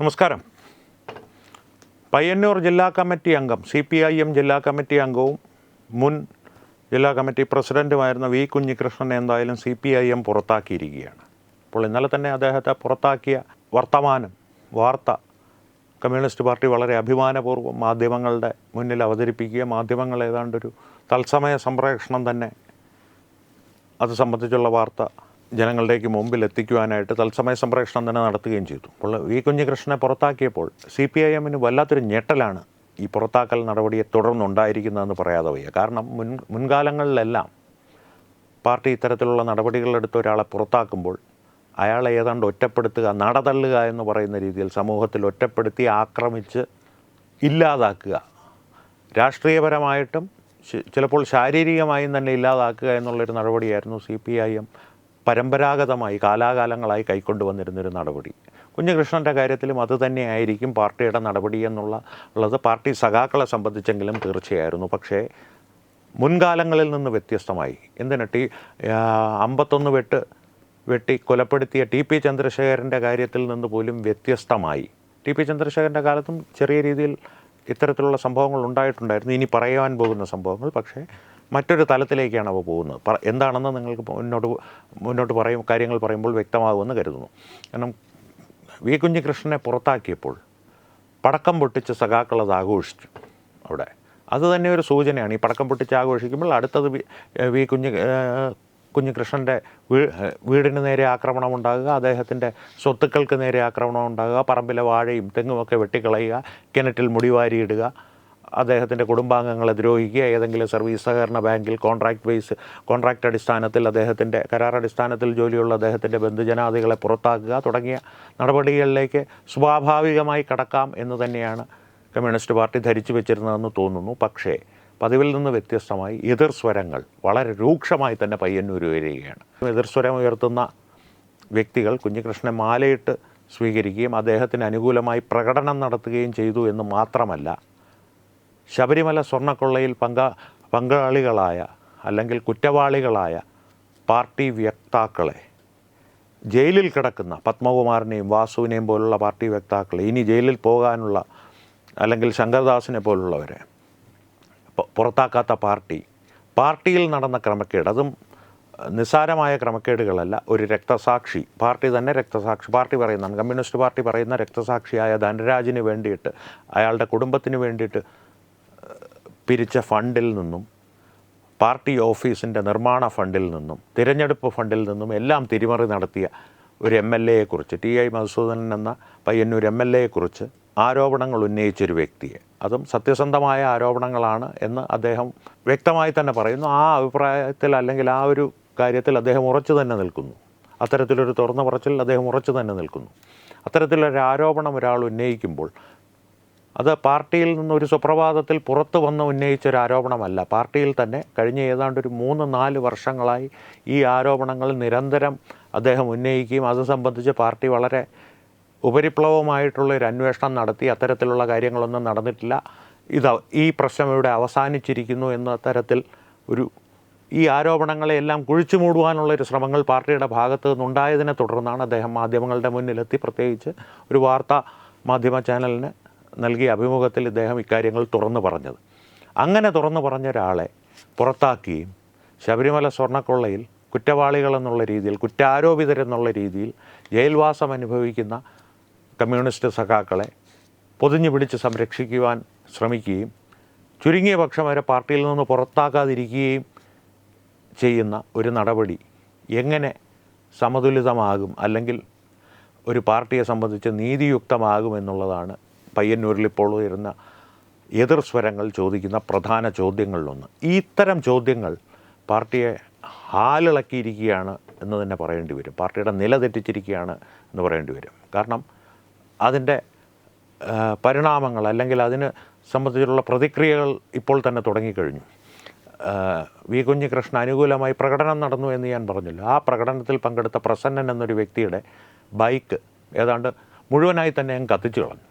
നമസ്കാരം. പയ്യന്നൂർ ജില്ലാ കമ്മിറ്റി അംഗം സി പി ഐ എം ജില്ലാ കമ്മിറ്റി അംഗവും മുൻ ജില്ലാ കമ്മിറ്റി പ്രസിഡന്റുമായിരുന്ന വി കുഞ്ഞികൃഷ്ണനെ എന്തായാലും സി പി ഐ എം പുറത്താക്കിയിരിക്കുകയാണ്. അപ്പോൾ ഇന്നലെ തന്നെ അദ്ദേഹത്തെ പുറത്താക്കിയ വർത്തമാനം വാർത്ത കമ്മ്യൂണിസ്റ്റ് പാർട്ടി വളരെ അഭിമാനപൂർവം മാധ്യമങ്ങളുടെ മുന്നിൽ അവതരിപ്പിക്കുക മാധ്യമങ്ങൾ ഏതാണ്ടൊരു തത്സമയ സംപ്രേഷണം തന്നെ അത് സംബന്ധിച്ചുള്ള വാർത്ത ജനങ്ങളുടേക്ക് മുമ്പിൽ എത്തിക്കുവാനായിട്ട് തത്സമയ സംപ്രേഷണം തന്നെ നടത്തുകയും ചെയ്തു. അപ്പോൾ വി കുഞ്ഞികൃഷ്ണനെ പുറത്താക്കിയപ്പോൾ സി പി ഐ എമ്മിന് വല്ലാത്തൊരു ഞെട്ടലാണ് ഈ പുറത്താക്കൽ നടപടിയെ തുടർന്നുണ്ടായിരിക്കുന്നതെന്ന് പറയാതെ വയ്യ. കാരണം മുൻ മുൻകാലങ്ങളിലെല്ലാം പാർട്ടി ഇത്തരത്തിലുള്ള നടപടികളെടുത്ത് ഒരാളെ പുറത്താക്കുമ്പോൾ അയാളെ ഏതാണ്ട് ഒറ്റപ്പെടുത്തുക നടതള്ളുക എന്ന് പറയുന്ന രീതിയിൽ സമൂഹത്തിൽ ഒറ്റപ്പെടുത്തി ആക്രമിച്ച് ഇല്ലാതാക്കുക രാഷ്ട്രീയപരമായിട്ടും ചിലപ്പോൾ ശാരീരികമായും തന്നെ ഇല്ലാതാക്കുക എന്നുള്ളൊരു നടപടിയായിരുന്നു സി പി ഐ എം പരമ്പരാഗതമായി കാലാകാലങ്ങളായി കൈക്കൊണ്ടുവന്നിരുന്നൊരു നടപടി. കുഞ്ഞകൃഷ്ണന്റെ കാര്യത്തിലും അത് തന്നെയായിരിക്കും പാർട്ടിയുടെ നടപടി എന്നുള്ള ഉള്ളത്. പാർട്ടി സഖാക്കളെ സംബന്ധിച്ചെങ്കിലും തീർച്ചയായിരുന്നു. പക്ഷേ മുൻകാലങ്ങളിൽ നിന്ന് വ്യത്യസ്തമായി. എന്തിന് ടി അമ്പത്തൊന്ന് വെട്ട് വെട്ടി കൊലപ്പെടുത്തിയ ടി പി ചന്ദ്രശേഖരന്റെ കാര്യത്തിൽ നിന്ന് പോലും വ്യത്യസ്തമായി. ടി പി ചന്ദ്രശേഖരന്റെ കാലത്തും ചെറിയ രീതിയിൽ ഇത്തരത്തിലുള്ള സംഭവങ്ങൾ ഉണ്ടായിട്ടുണ്ടായിരുന്നു. ഇനി പറയാൻ പോകുന്ന സംഭവങ്ങൾ. പക്ഷേ മറ്റൊരു തലത്തിലേക്കാണ് അവ പോകുന്നത്. എന്താണെന്ന് നിങ്ങൾക്ക് മുന്നോട്ട് മുന്നോട്ട് പറയും കാര്യങ്ങൾ പറയുമ്പോൾ വ്യക്തമാകുമെന്ന് കരുതുന്നു. കാരണം വി. കുഞ്ഞികൃഷ്ണനെ പുറത്താക്കിയപ്പോൾ പടക്കം പൊട്ടിച്ച് സഖാക്കൾ അത് ആഘോഷിച്ചു അവിടെ. അത് തന്നെ ഒരു സൂചനയാണ്. ഈ പടക്കം പൊട്ടിച്ച് ആഘോഷിക്കുമ്പോൾ അടുത്തത് വി കുഞ്ഞ് കുഞ്ഞികൃഷ്ണന്റെ വീ വീടിന് നേരെ ആക്രമണം ഉണ്ടാകുക അദ്ദേഹത്തിന്റെ സ്വത്തുക്കൾക്ക് നേരെ ആക്രമണം ഉണ്ടാകുക പറമ്പിലെ വാഴയും തെങ്ങുമൊക്കെ വെട്ടിക്കളയുക കിണറ്റിൽ മുടിവാരിയിടുക അദ്ദേഹത്തിന്റെ കുടുംബാംഗങ്ങളെ ദ്രോഹിക്കുക ഏതെങ്കിലും സർവീസ് സഹകരണ ബാങ്കിൽ കോൺട്രാക്ട് ബേസ് കോൺട്രാക്ട് അടിസ്ഥാനത്തിൽ അദ്ദേഹത്തിന്റെ കരാർ അടിസ്ഥാനത്തിൽ ജോലിയുള്ള അദ്ദേഹത്തിന്റെ ബന്ധുജനാദികളെ പുറത്താക്കുക തുടങ്ങിയ നടപടികളിലേക്ക് സ്വാഭാവികമായി കടക്കാം എന്ന് തന്നെയാണ് കമ്മ്യൂണിസ്റ്റ് പാർട്ടി ധരിച്ചു വെച്ചിരുന്നതെന്ന് തോന്നുന്നു. പക്ഷേ പതിവിൽ നിന്ന് വ്യത്യസ്തമായി എതിർ സ്വരങ്ങൾ വളരെ രൂക്ഷമായി തന്നെ പയ്യന്നൂർ വരികയാണ് എതിർ സ്വരം ഉയർത്തുന്ന വ്യക്തികൾ കുഞ്ഞികൃഷ്ണനെ മാലയിട്ട് സ്വീകരിക്കുകയും അദ്ദേഹത്തിന് അനുകൂലമായി പ്രകടനം നടത്തുകയും ചെയ്തു എന്ന് മാത്രമല്ല ശബരിമല സ്വർണക്കൊള്ളയിൽ പങ്ക പങ്കാളികളായ അല്ലെങ്കിൽ കുറ്റവാളികളായ പാർട്ടി വ്യക്താക്കളെ ജയിലിൽ കിടക്കുന്ന പത്മകുമാറിനെയും വാസുവിനെയും പോലുള്ള പാർട്ടി വ്യക്താക്കളെ ഇനി ജയിലിൽ പോകാനുള്ള അല്ലെങ്കിൽ ശങ്കർദാസിനെ പോലുള്ളവരെ പുറത്താക്കാത്ത പാർട്ടി പാർട്ടിയിൽ നടന്ന ക്രമക്കേട് അതും നിസ്സാരമായ ക്രമക്കേടുകളല്ല ഒരു രക്തസാക്ഷി പാർട്ടി തന്നെ രക്തസാക്ഷി പാർട്ടി പറയുന്നതാണ് കമ്മ്യൂണിസ്റ്റ് പാർട്ടി പറയുന്ന രക്തസാക്ഷിയായ ധനരാജിന് വേണ്ടിയിട്ട് അയാളുടെ കുടുംബത്തിന് വേണ്ടിയിട്ട് പിരിച്ച ഫണ്ടിൽ നിന്നും പാർട്ടി ഓഫീസിന്റെ നിർമ്മാണ ഫണ്ടിൽ നിന്നും തിരഞ്ഞെടുപ്പ് ഫണ്ടിൽ നിന്നും എല്ലാം തിരിമറി നടത്തിയ ഒരു എം എൽ എയെക്കുറിച്ച് ടി ഐ മധുസൂദനൻ എന്ന പയ്യന്നൂർ എം എൽ എയെക്കുറിച്ച് ആരോപണങ്ങൾ ഉന്നയിച്ചൊരു വ്യക്തിയെ. അതും സത്യസന്ധമായ ആരോപണങ്ങളാണ് എന്ന് അദ്ദേഹം വ്യക്തമായി തന്നെ പറയുന്നു. ആ അഭിപ്രായത്തിൽ അല്ലെങ്കിൽ ആ ഒരു കാര്യത്തിൽ അദ്ദേഹം ഉറച്ചു തന്നെ നിൽക്കുന്നു. അത്തരത്തിലൊരു തുറന്ന പറച്ചിൽ അദ്ദേഹം ഉറച്ചു തന്നെ നിൽക്കുന്നു. അത്തരത്തിലൊരു ആരോപണം ഒരാൾ ഉന്നയിക്കുമ്പോൾ അത് പാർട്ടിയിൽ നിന്ന് ഒരു സുപ്രഭാതത്തിൽ പുറത്തു വന്ന് ഉന്നയിച്ച ഒരു ആരോപണമല്ല. പാർട്ടിയിൽ തന്നെ കഴിഞ്ഞ ഏതാണ്ട് ഒരു മൂന്ന് നാല് വർഷങ്ങളായി ഈ ആരോപണങ്ങൾ നിരന്തരം അദ്ദേഹം ഉന്നയിക്കുകയും അത് സംബന്ധിച്ച് പാർട്ടി വളരെ ഉപരിപ്ലവമായിട്ടുള്ള ഒരു അന്വേഷണം നടത്തി അത്തരത്തിലുള്ള കാര്യങ്ങളൊന്നും നടന്നിട്ടില്ല. ഇത് ഈ പ്രശ്നം ഇവിടെ അവസാനിച്ചിരിക്കുന്നു എന്ന തരത്തിൽ ഒരു ഈ ആരോപണങ്ങളെല്ലാം കുഴിച്ചു മൂടുവാനുള്ള ഒരു ശ്രമങ്ങൾ പാർട്ടിയുടെ ഭാഗത്ത് നിന്നുണ്ടായതിനെ തുടർന്നാണ് അദ്ദേഹം മാധ്യമങ്ങളുടെ മുന്നിലെത്തി. പ്രത്യേകിച്ച് ഒരു വാർത്താ മാധ്യമ ചാനലിന് നൽകിയ അഭിമുഖത്തിൽ ഇദ്ദേഹം ഇക്കാര്യങ്ങൾ തുറന്നു പറഞ്ഞത്. അങ്ങനെ തുറന്നു പറഞ്ഞ ഒരാളെ പുറത്താക്കുകയും ശബരിമല സ്വർണക്കൊള്ളയിൽ കുറ്റവാളികളെന്നുള്ള രീതിയിൽ കുറ്റാരോപിതരെന്നുള്ള രീതിയിൽ ജയിൽവാസം അനുഭവിക്കുന്ന കമ്മ്യൂണിസ്റ്റ് സഖാക്കളെ പൊതിഞ്ഞു പിടിച്ച് സംരക്ഷിക്കുവാൻ ശ്രമിക്കുകയും ചുരുങ്ങിയ പക്ഷം അവരെ പാർട്ടിയിൽ നിന്ന് പുറത്താക്കാതിരിക്കുകയും ചെയ്യുന്ന ഒരു നടപടി എങ്ങനെ സമതുലിതമാകും അല്ലെങ്കിൽ ഒരു പാർട്ടിയെ സംബന്ധിച്ച് നീതിയുക്തമാകും എന്നുള്ളതാണ് പയ്യന്നൂരിൽ ഇപ്പോൾ ഉയരുന്ന എതിർ സ്വരങ്ങൾ ചോദിക്കുന്ന പ്രധാന ചോദ്യങ്ങളിലൊന്ന്. ഇത്തരം ചോദ്യങ്ങൾ പാർട്ടിയെ ഹാലിളക്കിയിരിക്കുകയാണ് എന്ന് തന്നെ പറയേണ്ടി വരും. പാർട്ടിയുടെ നില തെറ്റിച്ചിരിക്കുകയാണ് എന്ന് പറയേണ്ടി വരും. കാരണം അതിന്റെ പരിണാമങ്ങൾ അല്ലെങ്കിൽ അതിന് സംബന്ധിച്ചുള്ള പ്രതിക്രിയകൾ ഇപ്പോൾ തന്നെ തുടങ്ങിക്കഴിഞ്ഞു. വി. കുഞ്ഞികൃഷ്ണൻ അനുകൂലമായി പ്രകടനം നടന്നു എന്ന് ഞാൻ പറഞ്ഞല്ലോ. ആ പ്രകടനത്തിൽ പങ്കെടുത്ത പ്രസന്നൻ എന്നൊരു വ്യക്തിയുടെ ബൈക്ക് ഏതാണ്ട് മുഴുവനായി തന്നെ ഞാൻ കത്തിച്ചു കളഞ്ഞു.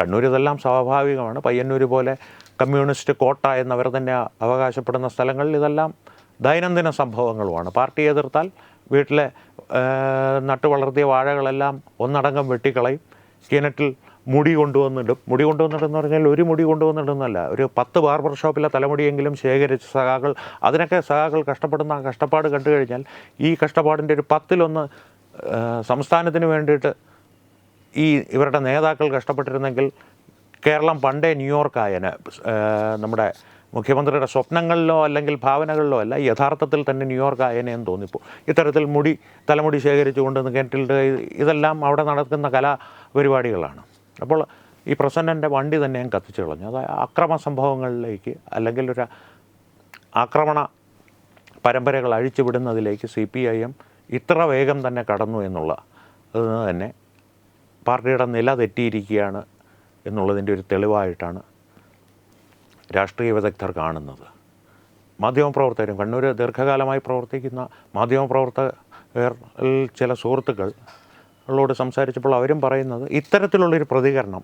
കണ്ണൂർ ഇതെല്ലാം സ്വാഭാവികമാണ്. പയ്യന്നൂർ പോലെ കമ്മ്യൂണിസ്റ്റ് കോട്ട എന്നവർ തന്നെ അവകാശപ്പെടുന്ന സ്ഥലങ്ങളിൽ ഇതെല്ലാം ദൈനംദിന സംഭവങ്ങളുമാണ്. പാർട്ടി എതിർത്താൽ വീട്ടിലെ നട്ടു വളർത്തിയ വാഴകളെല്ലാം ഒന്നടങ്കം വെട്ടിക്കളയും. കിണറ്റിൽ മുടി കൊണ്ടുവന്നിടും. മുടി കൊണ്ടുവന്നിട്ടെന്ന് പറഞ്ഞാൽ ഒരു മുടി കൊണ്ടുവന്നിടുന്നല്ല ഒരു പത്ത് ബാർബർ ഷോപ്പിലെ തലമുടിയെങ്കിലും ശേഖരിച്ച് സഖാക്കൾ അതിനൊക്കെ സഖാക്കൾ കഷ്ടപ്പെടുന്ന ആ കഷ്ടപ്പാട് കണ്ടു കഴിഞ്ഞാൽ ഈ കഷ്ടപ്പാടിന്റെ ഒരു പത്തിലൊന്ന് സംസ്ഥാനത്തിന് വേണ്ടിയിട്ട് ഈ ഇവരുടെ നേതാക്കൾ കഷ്ടപ്പെട്ടിരുന്നെങ്കിൽ കേരളം പണ്ടേ ന്യൂയോർക്ക് ആയന് നമ്മുടെ മുഖ്യമന്ത്രിയുടെ സ്വപ്നങ്ങളിലോ അല്ലെങ്കിൽ ഭാവനകളിലോ അല്ല യഥാർത്ഥത്തിൽ തന്നെ ന്യൂയോർക്ക് എന്ന് തോന്നിപ്പോൾ ഇത്തരത്തിൽ മുടി തലമുടി ശേഖരിച്ചു കൊണ്ട് കിണറ്റിൽ ഇതെല്ലാം അവിടെ നടക്കുന്ന കലാപരിപാടികളാണ്. അപ്പോൾ ഈ പ്രസന്നന്റെ വണ്ടി തന്നെ ഞാൻ കത്തിച്ചു കളഞ്ഞു. അത് അക്രമ സംഭവങ്ങളിലേക്ക് അല്ലെങ്കിൽ ഒരു ആക്രമണ പരമ്പരകൾ അഴിച്ചുവിടുന്നതിലേക്ക് സി പി ഐ എം ഇത്ര വേഗം തന്നെ കടന്നു എന്നുള്ള തന്നെ പാർട്ടിയുടെ നില തെറ്റിയിരിക്കുകയാണ് എന്നുള്ളതിന്റെ ഒരു തെളിവായിട്ടാണ് രാഷ്ട്രീയ വിദഗ്ധർ കാണുന്നത്. മാധ്യമപ്രവർത്തകരും കണ്ണൂർ ദീർഘകാലമായി പ്രവർത്തിക്കുന്ന മാധ്യമപ്രവർത്തകർ ചില സുഹൃത്തുക്കൾ ോട് സംസാരിച്ചപ്പോൾ അവരും പറയുന്നത് ഇത്തരത്തിലുള്ളൊരു പ്രതികരണം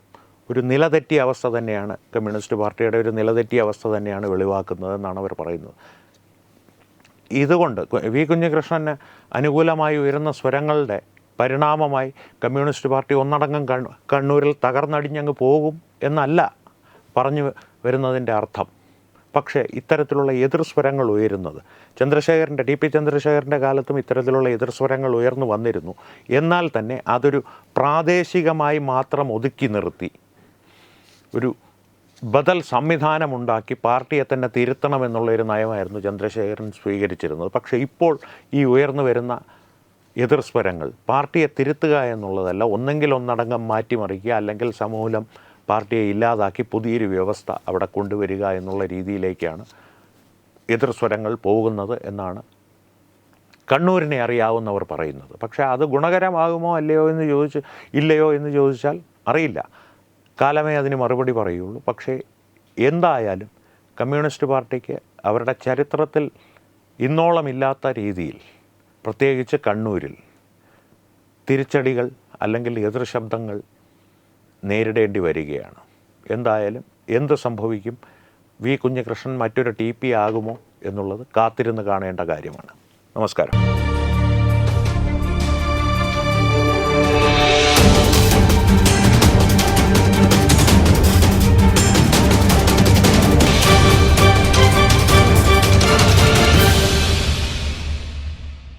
ഒരു നിലതെറ്റിയ അവസ്ഥ തന്നെയാണ് കമ്മ്യൂണിസ്റ്റ് പാർട്ടിയുടെ ഒരു നിലതെറ്റിയ അവസ്ഥ തന്നെയാണ് വെളിവാക്കുന്നതെന്നാണ് അവർ പറയുന്നത്. ഇതുകൊണ്ട് വി കുഞ്ഞികൃഷ്ണന് അനുകൂലമായി ഉയരുന്ന സ്വരങ്ങളുടെ പരിണാമമായി കമ്മ്യൂണിസ്റ്റ് പാർട്ടി ഒന്നടങ്കം കണ്ണൂ- കണ്ണൂരിൽ തകർന്നടിഞ്ഞങ്ങ് പോകും എന്നല്ല പറഞ്ഞു വരുന്നതിന്റെ അർത്ഥം. പക്ഷേ ഇത്തരത്തിലുള്ള എതിർസ്വരങ്ങൾ ഉയരുന്നത് ചന്ദ്രശേഖരന്റെ ടി പി ചന്ദ്രശേഖരന്റെ കാലത്തും ഇത്തരത്തിലുള്ള എതിർസ്വരങ്ങൾ ഉയർന്നു വന്നിരുന്നു. എന്നാൽ തന്നെ അതൊരു പ്രാദേശികമായി മാത്രം ഒതുക്കി നിർത്തി. ഒരു ബദൽ സംവിധാനമുണ്ടാക്കി പാർട്ടിയെ തന്നെ തിരുത്തണമെന്നുള്ള ഒരു നയമായിരുന്നു ചന്ദ്രശേഖരൻ സ്വീകരിച്ചിരുന്നത്. പക്ഷേ ഇപ്പോൾ ഈ ഉയർന്നു വരുന്ന എതിർസ്വരങ്ങൾ പാർട്ടിയെ തിരുത്തുക എന്നുള്ളതല്ല ഒന്നെങ്കിൽ ഒന്നടങ്കം മാറ്റിമറിക്കുക അല്ലെങ്കിൽ സമൂലം പാർട്ടിയെ ഇല്ലാതാക്കി പുതിയൊരു വ്യവസ്ഥ അവിടെ കൊണ്ടുവരിക എന്നുള്ള രീതിയിലേക്കാണ് എതിർസ്വരങ്ങൾ പോകുന്നത് എന്നാണ് കണ്ണൂരിനെ അറിയാവുന്നവർ പറയുന്നത്. പക്ഷേ അത് ഗുണകരമാകുമോ അല്ലയോ എന്ന് ചോദിച്ച് ഇല്ലയോ എന്ന് ചോദിച്ചാൽ അറിയില്ല. കാലമേ അതിന് മറുപടി പറയുള്ളൂ. പക്ഷേ എന്തായാലും കമ്മ്യൂണിസ്റ്റ് പാർട്ടിക്ക് അവരുടെ ചരിത്രത്തിൽ ഇന്നോളമില്ലാത്ത രീതിയിൽ പ്രത്യേകിച്ച് കണ്ണൂരിൽ തിരിച്ചടികൾ അല്ലെങ്കിൽ എതിർശബ്ദങ്ങൾ നേരിടേണ്ടി വരികയാണ്. എന്തായാലും എന്ത് സംഭവിക്കും? വി കുഞ്ഞികൃഷ്ണൻ മറ്റൊരു ടി പി ആകുമോ എന്നുള്ളത് കാത്തിരുന്ന് കാണേണ്ട കാര്യമാണ്. നമസ്കാരം.